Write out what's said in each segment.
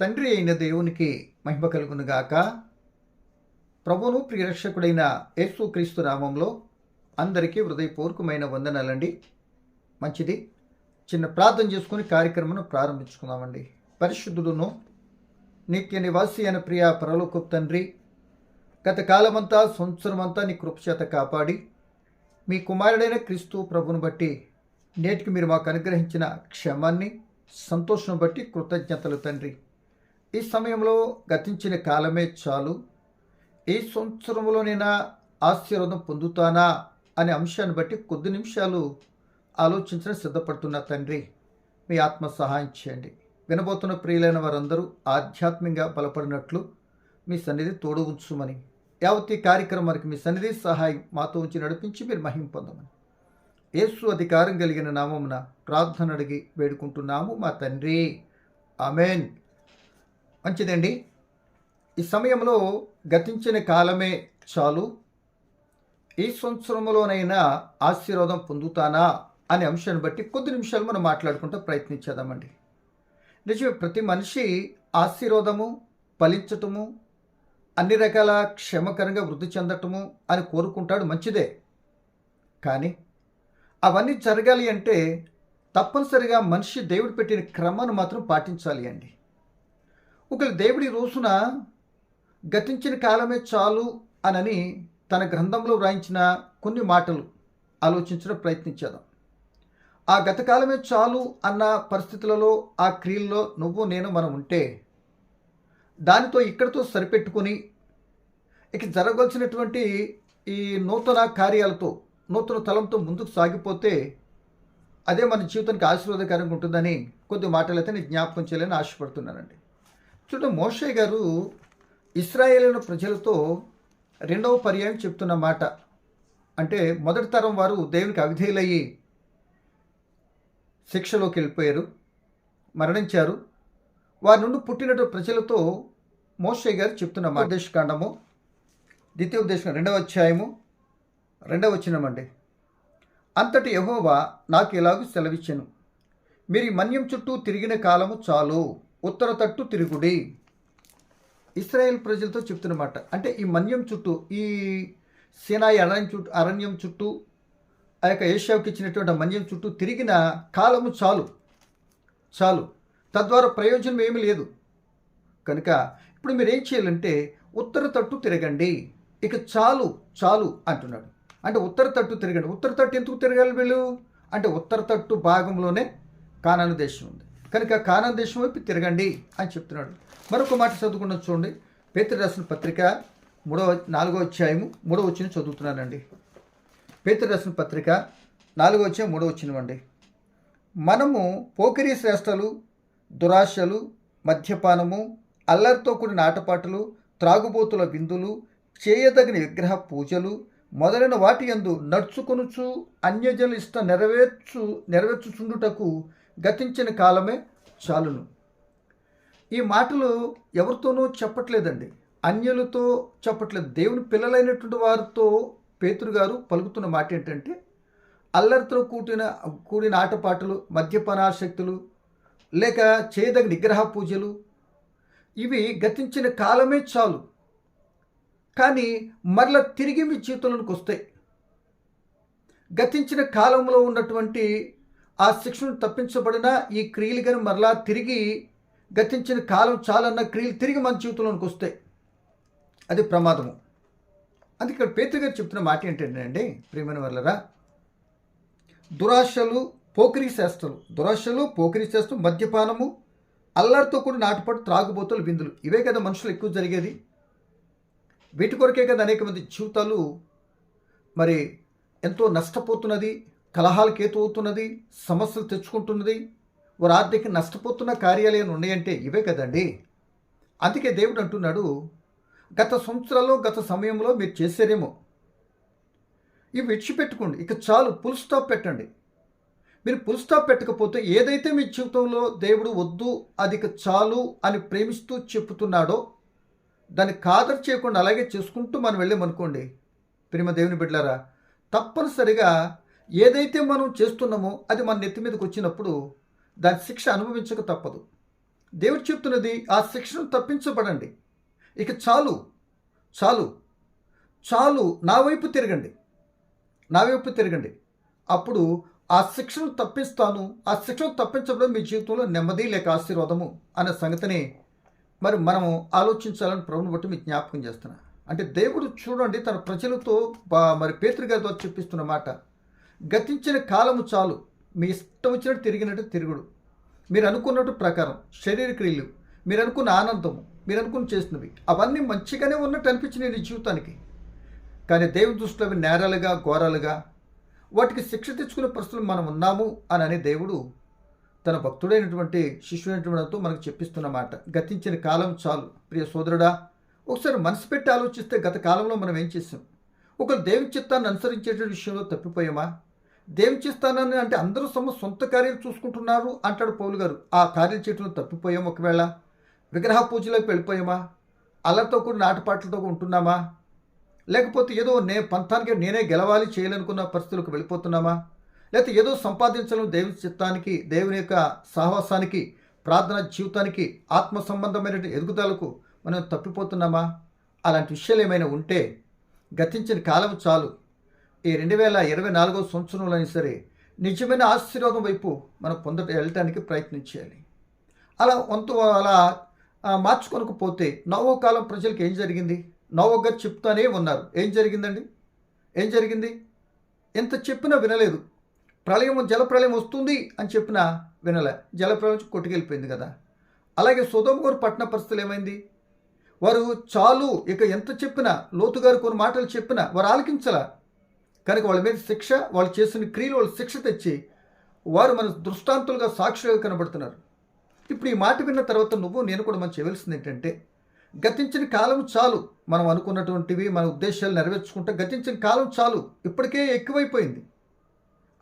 తండ్రి అయిన దేవునికి మహిమ కలుగునుగాక ప్రభును ప్రియరక్షకుడైన యేసుక్రీస్తు నామంలో అందరికీ హృదయపూర్వకమైన వందనాలండి. మంచిది. చిన్న ప్రార్థన చేసుకుని కార్యక్రమం ప్రారంభించుకుందామండి. పరిశుద్ధుడును నిత్య నివాసి అయిన ప్రియ పరలోకు తండ్రి గత కాలమంతా సంవత్సరమంతా నీ కృపచేత కాపాడి మీ కుమారుడైన క్రీస్తు ప్రభును బట్టి నేటికి మీరు మాకు అనుగ్రహించిన క్షమాన్ని సంతోషం బట్టి కృతజ్ఞతలు తండ్రి. ఈ సమయంలో గతించిన కాలమే చాలు. ఈ సంవత్సరంలోనైనా ఆశీర్వాదం పొందుతానా అనే అంశాన్ని బట్టి కొద్ది నిమిషాలు ఆలోచించడం సిద్ధపడుతున్న తండ్రి మీ ఆత్మ సహాయం చేయండి. వినబోతున్న ప్రియులైన వారందరూ ఆధ్యాత్మికంగా బలపడినట్లు మీ సన్నిధి తోడు ఉంచుమని యావత్ ఈ కార్యక్రమానికి మీ సన్నిధి సహాయం మాతో ఉంచి నడిపించి మీరు మహిం పొందమని. యేసు అధికారం కలిగిన నామమున ప్రార్థన అడిగి వేడుకుంటున్నాము మా తండ్రి. అమెన్ మంచిదండి. ఈ సమయంలో గతించిన కాలమే చాలు. ఈ సంవత్సరంలోనైనా ఆశీర్వాదం పొందుతానా అనే అంశాన్ని బట్టి కొద్ది నిమిషాలు మనం మాట్లాడుకుంటూ ప్రయత్నించేద్దామండి. నిజమే ప్రతి మనిషి ఆశీర్వాదము ఫలించటము అన్ని రకాల క్షేమకరంగా వృద్ధి చెందటము అని కోరుకుంటాడు మంచిదే. కానీ అవన్నీ జరగాలి అంటే తప్పనిసరిగా మనిషి దేవుడు పెట్టిన క్రమాన్ని మాత్రం పాటించాలి అండి. ఒకవేళ దేవుడి రోజున గతించిన కాలమే చాలు అనని తన గ్రంథంలో వ్రాయించిన కొన్ని మాటలు ఆలోచించడం ప్రయత్నించేదాం ఆ గతకాలమే చాలు అన్న పరిస్థితులలో ఆ క్రియల్లో నువ్వు నేను మనం ఉంటే దానితో ఇక్కడితో సరిపెట్టుకుని ఇక జరగవలసినటువంటి ఈ నూతన కార్యాలతో నూతన తలంతో ముందుకు సాగిపోతే అదే మన జీవితానికి ఆశీర్వాదకరంగా ఉంటుందని కొద్ది మాటలు అయితే నేను జ్ఞాపకం చేయాలని ఆశపడుతున్నానండి. చూడండి మోషే గారు ఇస్రాయేలీల ప్రజలతో రెండవ పర్యాయం చెప్తున్న మాట. అంటే మొదటి తరం వారు దేవునికి అవిధేయులయ్యి శిక్షలోకి వెళ్ళిపోయారు మరణించారు. వారి నుండి పుట్టినటు ప్రజలతో మోషే గారు చెప్తున్న మాట. దేశకాండము ద్వితీయ ఉద్దేశం రెండవ అధ్యాయము రెండవ వచ్చినమండి అంతటి యహోవా నాకు ఎలాగో సెలవిచ్చాను. మీరు మన్యం చుట్టూ తిరిగిన కాలము చాలు. ఉత్తర తట్టు తిరుగుడి. ఇస్రాయేల్ ప్రజలతో చెప్తున్నమాట అంటే ఈ మన్యం చుట్టూ ఈ సీనాయి అరణ్యం చుట్టూ అరణ్యం చుట్టూ ఆ యొక్క ఏషియాకి ఇచ్చినటువంటి మన్యం చుట్టూ తిరిగిన కాలము చాలు. చాలు. తద్వారా ప్రయోజనం ఏమీ లేదు. కనుక ఇప్పుడు మీరు ఏం చేయాలంటే ఉత్తర తట్టు తిరగండి. ఇక చాలు చాలు అంటున్నాడు. అంటే ఉత్తర తట్టు తిరగండి. ఉత్తర తట్టు ఎందుకు తిరగాలి వీళ్ళు? అంటే ఉత్తర తట్టు భాగంలోనే కానాను దేశం ఉంది. కనుక కానాను దేశం వైపు తిరగండి అని చెప్తున్నాడు. మరొక మాట చదువుకున్న చూడండి. పేతురు రాసిన పత్రిక మూడవ నాలుగో అధ్యాయము మూడో వచ్చిన చదువుతున్నానండి. పేతురు రాసిన పత్రిక నాలుగో అధ్యాయం మూడవ వచ్చినవండి. మనము పోకిరీ శ్రేష్టలు దురాశలు మద్యపానము అల్లరితో కూడిన ఆటపాటలు త్రాగుబోతుల విందులు చేయదగిన విగ్రహ పూజలు మొదలైన వాటి యందు నడుచుకొనుచు అన్యజనుల ఇష్ట నెరవేర్చు నెరవేర్చుచుండుటకు గతించిన కాలమే చాలును. ఈ మాటలు ఎవరితోనూ చెప్పట్లేదండి. అన్యులతో చెప్పట్లేదు. దేవుని పిల్లలైనటువంటి వారితో పేతురు గారు పలుకుతున్న మాట ఏంటంటే అల్లరితో కూడిన కూడిన ఆటపాటలు మద్యపానాశక్తులు లేక చేయదగిన నిగ్రహ పూజలు ఇవి గతించిన కాలమే చాలు. కానీ మరలా తిరిగి మీ జీవితంలోకి వస్తాయి. గతించిన కాలంలో ఉన్నటువంటి ఆ శిక్షను తప్పించబడిన ఈ క్రియలు కానీ మరలా తిరిగి గతించిన కాలం చాలన్న క్రియలు తిరిగి మన జీవితంలోకి వస్తాయి. అది ప్రమాదము. అందుకే ఇక్కడ పేతురు గారు చెప్తున్న మాట ఏంటంటే అండి ప్రియమైన వర్లరా దురాశలు పోకిరీ చేష్టలు దురాశలు పోకిరీ శాస్త్రం మద్యపానము అల్లరితో కూడిన నాటుపాటు త్రాగుబోతులు బిందులు ఇవే కదా మనుషులు ఎక్కువ జరిగేది. వీటి కొరకే కదా అనేక మంది జీవితాలు మరి ఎంతో నష్టపోతున్నది. కలహాలకు ఏతు అవుతున్నది సమస్యలు తెచ్చుకుంటున్నది వారు ఆర్థిక నష్టపోతున్న కార్యాలయాలు ఉన్నాయంటే ఇవే కదండి. అందుకే దేవుడు అంటున్నాడు గత సంవత్సరాల్లో గత సమయంలో మీరు చేశారేమో. ఇవి విడిచిపెట్టుకోండి. ఇక చాలు పుల్ స్టాప్ పెట్టండి. మీరు పుల్ స్టాప్ పెట్టకపోతే ఏదైతే మీ జీవితంలో దేవుడు వద్దు అది ఇక చాలు అని ప్రేమిస్తూ చెప్తున్నాడో దాన్ని కాదర్ చేయకుండా అలాగే చేసుకుంటూ మనం వెళ్ళామనుకోండి. ప్రేమ దేవుని బిడ్డలారా తప్పనిసరిగా ఏదైతే మనం చేస్తున్నామో అది మన నెత్తి మీదకి వచ్చినప్పుడు దాని శిక్ష అనుభవించక తప్పదు. దేవుడు చెప్తున్నది ఆ శిక్షను తప్పించబడండి. ఇక చాలు చాలు చాలు నా వైపు తిరగండి. నా వైపు తిరగండి. అప్పుడు ఆ శిక్షను తప్పిస్తాను ఆ శిక్షను తప్పించబడడం మీ జీవితంలో నెమ్మది లేక ఆశీర్వాదము అనే సంగతిని మరి మనము ఆలోచించాలని ప్రభుని బట్టి మీకు జ్ఞాపకం చేస్తున్నా. అంటే దేవుడు చూడండి తన ప్రజలతో బా- మరి పేతృగారితో చెప్పిస్తున్న మాట. గతించిన కాలము చాలు. మీ ఇష్టం వచ్చినట్టు తిరిగినట్టు తిరుగుడు. మీరు అనుకున్నట్టు ప్రకారం శరీర క్రియలు మీరు అనుకున్న ఆనందము మీరు అనుకుని చేసినవి అవన్నీ మంచిగానే ఉన్నట్టు అనిపించినాయి నీ జీవితానికి. కానీ దేవుని దృష్టిలో అవి నేరాలుగా ఘోరాలుగా వాటికి శిక్ష తెచ్చుకునే పరిస్థితులు మనం ఉన్నాము అని అనే దేవుడు తన భక్తుడైనటువంటి శిష్యుడైనటువంటితో మనకు చెప్పిస్తున్నమాట గతించిన కాలం చాలు. ప్రియ సోదరుడా ఒకసారి మనసు పెట్టి ఆలోచిస్తే గత కాలంలో మనం ఏం చేసాం ఒక దేవి చిత్తాన్ని అనుసరించేటువంటి విషయంలో తప్పిపోయామా? దేవి అంటే అందరూ సమ సొంత కార్యాలు చూసుకుంటున్నారు అంటాడు పౌలు గారు. ఆ కార్యం చేయటంలో తప్పిపోయాం ఒకవేళ? విగ్రహ పూజలోకి వెళ్ళిపోయామా? అల్లరితో కూడా నాటపాటలతో ఉంటున్నామా? లేకపోతే ఏదో నే పంతానికి నేనే గెలవాలి చేయాలనుకున్న పరిస్థితులకు వెళ్ళిపోతున్నామా? లేకపోతే ఏదో సంపాదించాలని దేవుని చిత్తానికి దేవుని యొక్క సహవాసానికి ప్రార్థన జీవితానికి ఆత్మ సంబంధమైన ఎదుగుదలకు మనం తప్పిపోతున్నామా? అలాంటి విషయాలు ఏమైనా ఉంటే గతించిన కాలం చాలు. ఈ రెండు వేల ఇరవై నాలుగో సంవత్సరంలో అయినా సరే నిజమైన ఆశీర్వాదం వైపు మనం పొందట వెళ్ళటానికి ప్రయత్నం చేయాలి. అలా వంతు అలా మార్చుకొనకపోతే నవో కాలం ప్రజలకు ఏం జరిగింది? నవో గారు చెప్తానే ఉన్నారు. ఏం జరిగిందండి? ఏం జరిగింది? ఎంత చెప్పినా వినలేదు. ప్రళయం జల ప్రళయం వస్తుంది అని చెప్పినా వినలే. జల ప్రళయం కొట్టుకెళ్ళిపోయింది కదా. అలాగే సుధోమగూరు పట్టణ పరిస్థితులు ఏమైంది? వారు చాలు ఇక ఎంత చెప్పినా లోతుగారు కొన్ని మాటలు చెప్పినా వారు ఆలకించలా. కనుక వాళ్ళ మీద శిక్ష వాళ్ళు చేసిన క్రియలు వాళ్ళు శిక్ష తెచ్చి వారు మన దృష్టాంతులుగా సాక్షులుగా కనబడుతున్నారు. ఇప్పుడు ఈ మాట విన్న తర్వాత నువ్వు నేను కూడా మనం చేయవలసింది ఏంటంటే గతించిన కాలం చాలు. మనం అనుకున్నటువంటివి మన ఉద్దేశాలు నెరవేర్చుకుంటే గతించిన కాలం చాలు. ఇప్పటికే ఎక్కువైపోయింది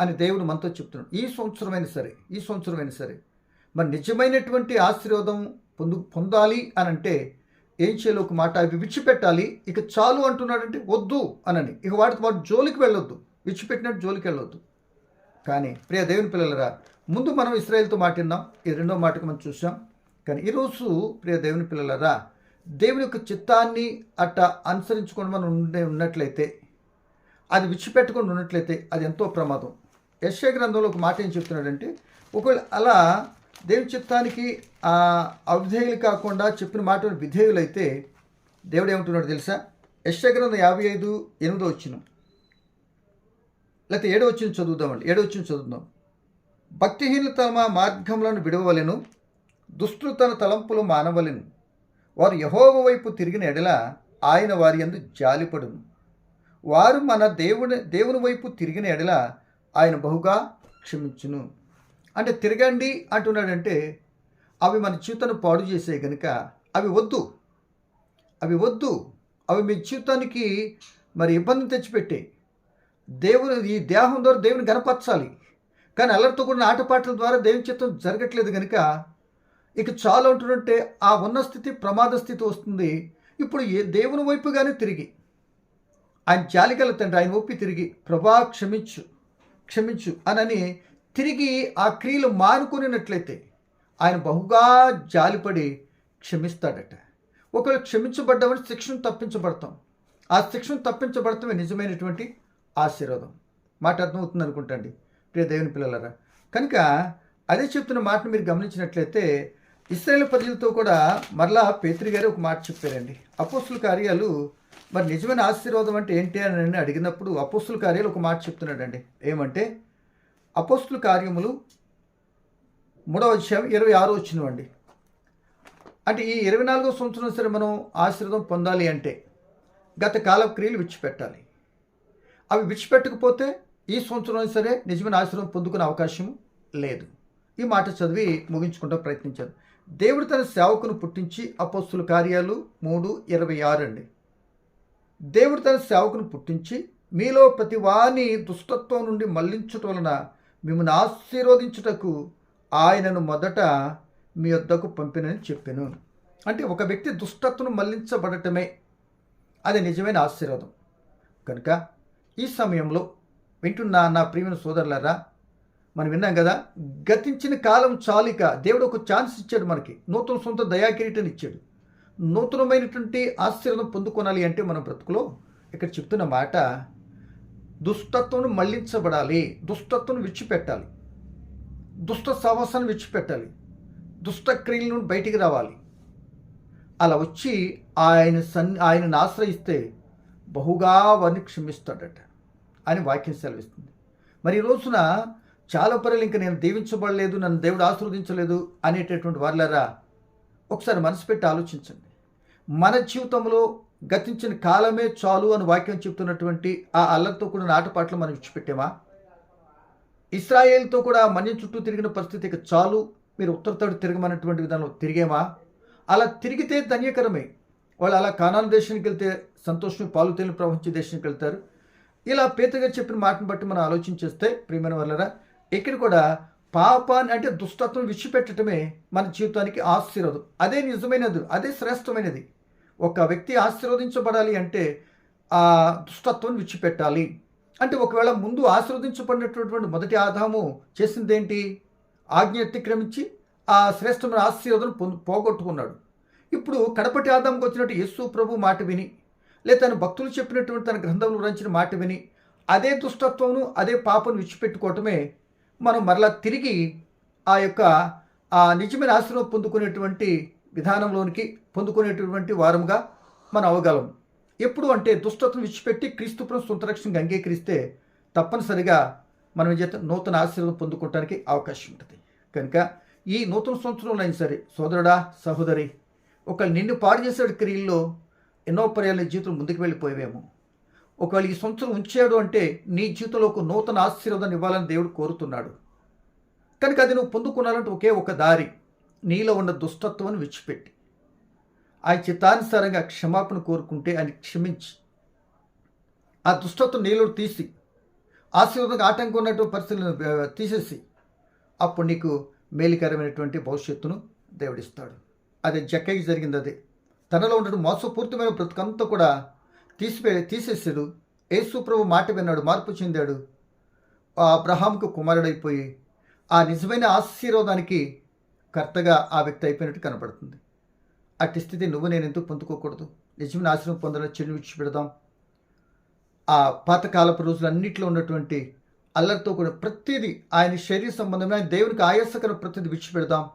అని దేవుడు మనతో చెప్తున్నాడు. ఈ సంవత్సరమైనా సరే ఈ సంవత్సరమైనా సరే మరి నిజమైనటువంటి ఆశీర్వాదం పొందు పొందాలి అని అంటే ఏం చేయాలి ఒక మాట అవి విడిచిపెట్టాలి. ఇక చాలు అంటున్నాడంటే వద్దు అనని. ఇక వాటితో వాటి జోలికి వెళ్ళొద్దు. విడిచిపెట్టినట్టు జోలికి వెళ్ళొద్దు. కానీ ప్రియ దేవుని పిల్లలరా ముందు మనం ఇస్రాయేల్తో మాటిన్నాం ఈ రెండో మాటకు మనం చూసాం. కానీ ఈరోజు ప్రియ దేవుని పిల్లలరా దేవుని యొక్క చిత్తాన్ని అట్ట అనుసరించుకొని మనం ఉండే ఉన్నట్లయితే అది విడిచిపెట్టుకొని ఉన్నట్లయితే అది ఎంతో ప్రమాదం. యశ్వ గ్రంథంలో ఒక మాట ఏం చెప్తున్నాడంటే ఒకవేళ అలా దేవుని చిత్తానికి అవిధేయులు కాకుండా చెప్పిన మాట విధేయులైతే దేవుడు ఏమంటున్నాడు తెలుసా? యశ్య యాభై ఐదు ఎనిమిదో వచ్చిన లేకపోతే ఏడో వచ్చిన చదువుదామండి ఏడో వచ్చిన చదువుదాం. భక్తిహీనులు తమ మార్గములను విడవలెను దుష్టులు తన తలంపులు మానవలెను. వారు యహోవ వైపు తిరిగిన ఎడల ఆయన వారి యందు జాలిపడును. వారు మన దేవుని దేవుని వైపు తిరిగిన ఎడల ఆయన బహుగా క్షమించును. అంటే తిరగండి అంటున్నాడంటే అవి మన జీవితాన్ని పాడు చేసే కనుక అవి వద్దు. అవి వద్దు. అవి మీ జీవితానికి మరి ఇబ్బంది తెచ్చిపెట్టే. దేవుని ఈ దేహం ద్వారా దేవుని గనపరచాలి కానీ అల్లరితో కూడిన ఆటపాటల ద్వారా దేవుని చిత్తం జరగట్లేదు కనుక ఇక చాలు అంటుంటే ఆ ఉన్న స్థితి ప్రమాద స్థితి వస్తుంది. ఇప్పుడు ఏ దేవుని వైపుగానే తిరిగి. ఆయన జాలిగల తండ్రి ఆయన ఒప్పి తిరిగి ప్రభా క్షమించు. క్షమించు అనని తిరిగి ఆ క్రియలు మానుకునినట్లయితే ఆయన బహుగా జాలిపడి క్షమిస్తాడట. ఒకవేళ క్షమించబడ్డామని శిక్షను తప్పించబడతాం. ఆ శిక్షను తప్పించబడతామే నిజమైనటువంటి ఆశీర్వాదం. మాట అర్థమవుతుంది అనుకుంటండి. ప్రియ దేవుని పిల్లలరా కనుక అదే చెప్తున్న మాటను మీరు గమనించినట్లయితే ఇస్రాయేల్ ప్రజలతో కూడా మరలా పేత్రి గారు ఒక మాట చెప్పారండి. అపోస్తుల కార్యాలు మరి నిజమైన ఆశీర్వాదం అంటే ఏంటి అని అడిగినప్పుడు అపోస్తుల కార్యాలు ఒక మాట చెప్తున్నాడండి. ఏమంటే అపోస్తుల కార్యములు మూడవ అధ్యాయం ఇరవై ఆరో వచ్చినవండి అంటే ఈ ఇరవై నాలుగో సంవత్సరం సరే మనం ఆశీర్వాదం పొందాలి అంటే గత కాల క్రియలు విడిచిపెట్టాలి. అవి విడిచిపెట్టకపోతే ఈ సంవత్సరం సరే నిజమైన ఆశీర్వాదం పొందుకునే అవకాశం లేదు. ఈ మాట చదివి ముగించుకుంటూ ప్రయత్నించాను దేవుడు తన సేవకును పుట్టించి అపోస్తుల కార్యాలు మూడు ఇరవై ఆరు అండి. దేవుడు తన సేవకును పుట్టించి మీలో ప్రతి వాని దుష్టత్వం నుండి మళ్ళించటం వలన మిమ్మల్ని ఆశీర్వదించుటకు ఆయనను మొదట మీ వద్దకు పంపినని చెప్పాను. అంటే ఒక వ్యక్తి దుష్టత్వం మళ్ళించబడటమే అది నిజమైన ఆశీర్వాదం. కనుక ఈ సమయంలో వింటున్న నా ప్రియమైన సోదరులారా మనం విన్నాం కదా గతించిన కాలం చాలిక దేవుడు ఒక ఛాన్స్ ఇచ్చాడు మనకి. నూతన సొంత దయాకిరీటని ఇచ్చాడు. నూతనమైనటువంటి ఆశీర్వాదం పొందుకోనాలి అంటే మనం బ్రతుకులో ఇక్కడ చెప్తున్న మాట దుష్టత్వం మళ్ళించబడాలి. దుష్టత్వం విడిచిపెట్టాలి. దుష్ట సహవాసాన్ని విడిచిపెట్టాలి. దుష్ట క్రియల నుండి బయటికి రావాలి. అలా వచ్చి ఆయన సన్ ఆయనను ఆశ్రయిస్తే బహుగా వారిని క్షమిస్తాడట. అని వాక్యం సెలవిస్తుంది. మరి ఈ రోజున చాలా పనులు ఇంకా నేను దీవించబడలేదు నన్ను దేవుడు ఆశీర్వదించలేదు అనేటటువంటి వాళ్ళరా ఒకసారి మనసు పెట్టి ఆలోచించండి. మన జీవితంలో గతించిన కాలమే చాలు అని వాక్యం చెప్తున్నటువంటి ఆ అల్లరితో కూడిన ఆటపాటలు మనం విడిచిపెట్టామా? ఇస్రాయేల్తో కూడా మన్యం చుట్టూ తిరిగిన పరిస్థితి ఇక చాలు. మీరు ఉత్తరతోడు తిరగమన్నటువంటి విధానం తిరిగేమా? అలా తిరిగితే ధన్యకరమే. వాళ్ళు అలా కానాన్ దేశానికి వెళ్తే సంతోషం పాలు తేలిన ప్రవహించే దేశానికి వెళ్తారు. ఇలా పేతగా చెప్పిన మాటను బట్టి మనం ఆలోచించేస్తే ప్రియమైన వల్లరా ఇక్కడ కూడా పాపాన్ని అంటే దుష్టత్వం విడిచిపెట్టడమే మన జీవితానికి ఆశీర్వాదం. అదే నిజమైనది అదే శ్రేష్టమైనది. ఒక వ్యక్తి ఆశీర్వదించబడాలి అంటే ఆ దుష్టత్వం విడిచిపెట్టాలి. అంటే ఒకవేళ ముందు ఆశీర్వదించబడినటువంటి మొదటి ఆదాము చేసిందేంటి? ఆజ్ఞ అతిక్రమించి ఆ శ్రేష్టమైన ఆశీర్వదం పొందు పోగొట్టుకున్నాడు. ఇప్పుడు కడపటి ఆదాంకి వచ్చినట్టు యేసు ప్రభు మాట విని లేదా తన భక్తులు చెప్పినటువంటి తన గ్రంథంలో రంచిన మాట విని అదే దుష్టత్వమును అదే పాపను విడిచిపెట్టుకోవటమే మనం మరలా తిరిగి ఆ యొక్క ఆ నిజమైన ఆశీర్వాదం పొందుకునేటువంటి విధానంలోనికి పొందుకునేటటువంటి వారముగా మనం అవగలం. ఎప్పుడు అంటే దుష్టత్వం విడిచిపెట్టి క్రీస్తుపురం సొంత రక్షణగా అంగీకరిస్తే తప్పనిసరిగా మనం ఏం చేస్తాం? నూతన ఆశీర్వాదం పొందుకోవటానికి అవకాశం ఉంటుంది. కనుక ఈ నూతన సంవత్సరంలో అయినా సరే సోదరుడా సహోదరి ఒక నిన్ను పాడు చేసే క్రియల్లో ఎన్నో పర్యాలు జీవితం ముందుకు వెళ్ళిపోయేవేమో. ఒకవేళ ఈ సంవత్సరం ఉంచాడు అంటే నీ జీవితంలో ఒక నూతన ఆశీర్వాదాన్ని ఇవ్వాలని దేవుడు కోరుతున్నాడు. కనుక అది నువ్వు పొందుకున్నాలంటే ఒకే ఒక దారి నీలో ఉన్న దుష్టత్వాన్ని విడిచిపెట్టి. ఆయన చిత్తానుసారంగా క్షమాపణ కోరుకుంటే ఆయన క్షమించి. ఆ దుష్టత్వం నీళ్ళు తీసి ఆశీర్వాదంగా ఆటంకం ఉన్నటువంటి పరిస్థితులను తీసేసి అప్పుడు నీకు మేలుకరమైనటువంటి భవిష్యత్తును దేవుడిస్తాడు. అది జక్కకి జరిగింది అదే. తనలో ఉన్న మోసపూరితమైన బ్రతుకంతా కూడా తీసిపే తీసేసాడు. యేసుప్రభు మాట విన్నాడు మార్పు చెందాడు. ఆ అబ్రహాంకు కుమారుడైపోయి ఆ నిజమైన ఆశీర్వాదానికి కర్తగా ఆ వ్యక్తి అయిపోయినట్టు కనపడుతుంది అట్టి స్థితి నువ్వు నేను ఎందుకు పొందుకోకూడదు? నిజమైన ఆశ్రమం పొందడం చెడు విడిచిపెడదాం ఆ పాతకాలపు రోజులన్నింటిలో ఉన్నటువంటి అల్లరితో కూడా ప్రతిదీ ఆయన శరీర సంబంధమైన దేవునికి ఆయాసకర ప్రతిదీ విడిచిపెడదాం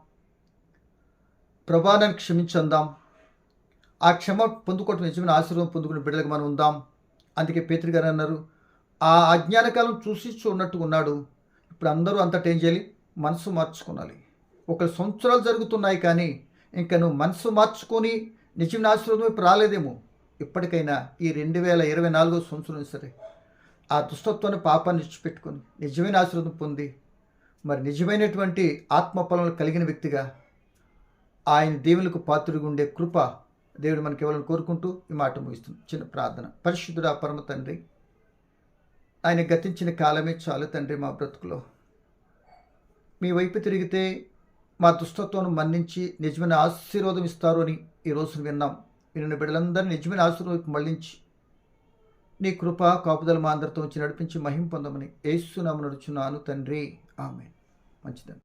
ప్రభానాన్ని క్షమించందాం. ఆ క్షమ పొందుకోవటం నిజమైన ఆశీర్వాదం పొందుకునే బిడ్డలకు మనం ఉందాం. అందుకే పేతురు గారు అన్నారు ఆ అజ్ఞానకాలం చూసి చూడనట్టు ఉన్నాడు. ఇప్పుడు అందరూ అంతటేం చేయాలి? మనసు మార్చుకోవాలి. ఒక సంవత్సరాలు జరుగుతున్నాయి కానీ ఇంకా నువ్వు మనసు మార్చుకొని నిజమైన ఆశీర్వాదం రాలేదేమో. ఇప్పటికైనా ఈ రెండు వేల ఇరవై నాలుగో సంవత్సరం సరే ఆ దుష్టత్వాన్ని పాపాన్ని విడిచిపెట్టుకొని నిజమైన ఆశీర్వాదం పొంది మరి నిజమైనటువంటి ఆత్మ ఫలములు కలిగిన వ్యక్తిగా ఆయన దేవులకు పాత్రుడిగా ఉండే కృప దేవుడు మనకి ఇవ్వాలని కోరుకుంటూ ఈ మాట ముగిస్తుంది చిన్న ప్రార్థన. పరిశుద్ధుడా పరమ తండ్రి ఆయన గతించిన కాలమే చాలు తండ్రి మా బ్రతుకులో. మీ వైపు తిరిగితే మా దుష్టత్వం మన్నించి నిజమైన ఆశీర్వాదం ఇస్తారు అని ఈ విన్నాం. విన్న బిడ్డలందరినీ నిజమైన ఆశీర్వాదం మళ్ళించి నీ కృప కాపుదల మా అందరితో వచ్చి నడిపించి మహిం పొందమని ఏసునామ నడుచున్నాను తండ్రి. ఆమె మంచిదండి.